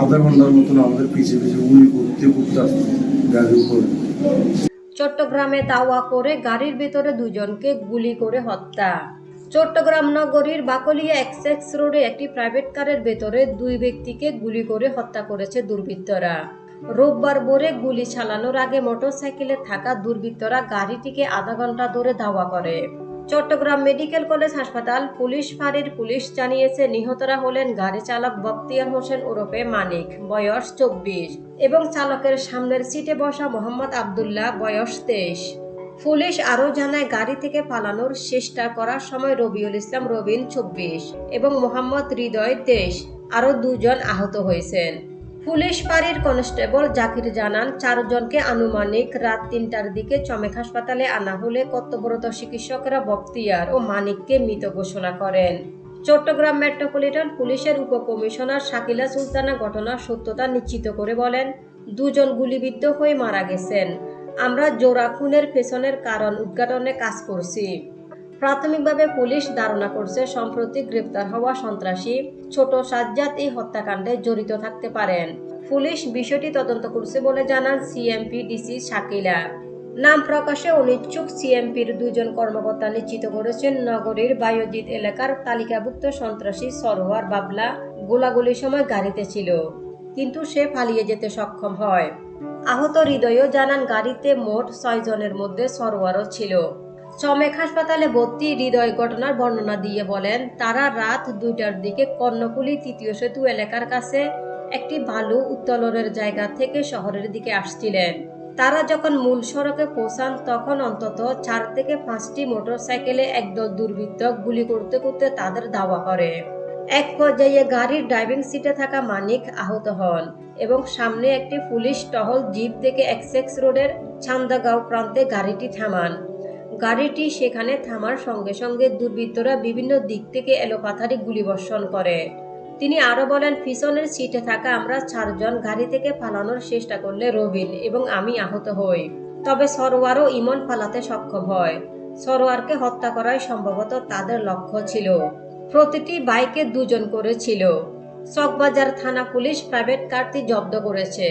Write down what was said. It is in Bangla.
আধা ঘণ্টার মতন আমাদের পিছিয়ে পিছিয়ে করতে আসতো গাড়ির উপরে। চট্টগ্রামে দাওয়া করে গাড়ির ভেতরে দুজনকে গুলি করে হত্যা। চট্টগ্রাম নগরীর বাকলিয়া এক্সেক্স রোডে একটি প্রাইভেট কারের ভেতরে দুই ব্যক্তিকে গুলি করে হত্যা করেছে দুর্বৃত্তরা। রোববার ভোরে গুলি চালানোর আগে মোটরসাইকেলে থাকা দুর্বৃত্তরা গাড়িটিকে আধা ঘণ্টা ধরে ধাওয়া করে। চট্টগ্রাম মেডিকেল কলেজ হাসপাতাল পুলিশ ফাঁড়ির পুলিশ জানিয়েছে, নিহতরা হলেন গাড়ি চালক বক্তিয়ার হোসেন ওরফে মানিক, বয়স চব্বিশ, এবং চালকের সামনের সিটে বসা মোহাম্মদ আবদুল্লাহ, বয়স তেইশ। পুলিশ আরও জানায়, গাড়ি থেকে পালানোর চেষ্টা করার সময় রবিউল ইসলাম রবিন চব্বিশ এবং মোহাম্মদ হৃদয় তেইশ, আরও দুজন আহত হয়েছেন। পুলিশ ফাঁড়ির কনস্টেবল জাকির জানান, চারজনকে আনুমানিক রাত তিনটার দিকে চমেক হাসপাতালে আনা হলে কর্তব্যরত চিকিৎসকরা বক্তিয়ার ও মানিককে মৃত ঘোষণা করেন। চট্টগ্রাম মেট্রোপলিটন পুলিশের উপকমিশনার শাকিলা সুলতানা ঘটনার সত্যতা নিশ্চিত করে বলেন, দুজন গুলিবিদ্ধ হয়ে মারা গেছেন। আমরা জোড়া খুনের পেছনের কারণ উদ্ঘাটনে কাজ করছি। প্রাথমিকভাবে পুলিশ ধারণা করছে, সম্প্রতি গ্রেপ্তার হওয়া সন্ত্রাসী ছোট সাজ্জাদ এই হত্যাকাণ্ডে জড়িত থাকতে পারেন। পুলিশ বিষয়টি তদন্ত করছে বলে জানান সিএমপি ডিসি শাকিলা। নাম প্রকাশে অনিচ্ছুক সিএমপির দুজন কর্মকর্তা নিশ্চিত করেছেন, নগরীর বায়োজিৎ এলাকার তালিকাভুক্ত সন্ত্রাসী সরোয়ার বাবলা গোলাগুলির সময় গাড়িতে ছিল, কিন্তু সে পালিয়ে যেতে সক্ষম হয়। আহত হৃদয়ও জানান গাড়িতে মোট ছয় জনের মধ্যে সরোয়ারও ছিল। চমেক হাসপাতালে ভর্তি হৃদয় ঘটনার বর্ণনা দিয়ে বলেন, তারা রাত দুইটার দিকে কর্ণকুলি তৃতীয় সেতু এলাকার কাছে একটি বালু উত্তোলনের জায়গা থেকে শহরের দিকে আসছিলেন। তারা যখন মূল সড়কে পৌঁছান, তখন অন্তত চার থেকে পাঁচটি মোটরসাইকেলে একদল দুর্বৃত্ত গুলি করতে করতে তাদের ধাওয়া করে। এক পর্যায়ে গাড়ির ড্রাইভিং সিটে থাকা মানিক আহত হন এবং সামনে একটি পুলিশ টহল জিপ থেকে এক্সেক্স রোডের ছান্দাগাঁও প্রান্তে গাড়িটি থামান। গাড়িটি সেখানে থামার সঙ্গে সঙ্গে দুর্বৃত্তরা বিভিন্ন দিক থেকে এলোপাথারি গুলিবর্ষণ করে। তিনি আরও বলেন, পিছনের সিটে থাকা আমরা চারজন গাড়ি থেকে পালানোর চেষ্টা করলে রবিন এবং আমি আহত হই। তবে সরোয়ারও ইমন পালাতে সক্ষম হয়। সরোয়ারকে হত্যা করাই সম্ভবত তাদের লক্ষ্য ছিল। প্রতিটি বাইকে দুজন করে ছিল। চকবাজার থানা পুলিশ প্রাইভেট কারটি জব্দ করেছে।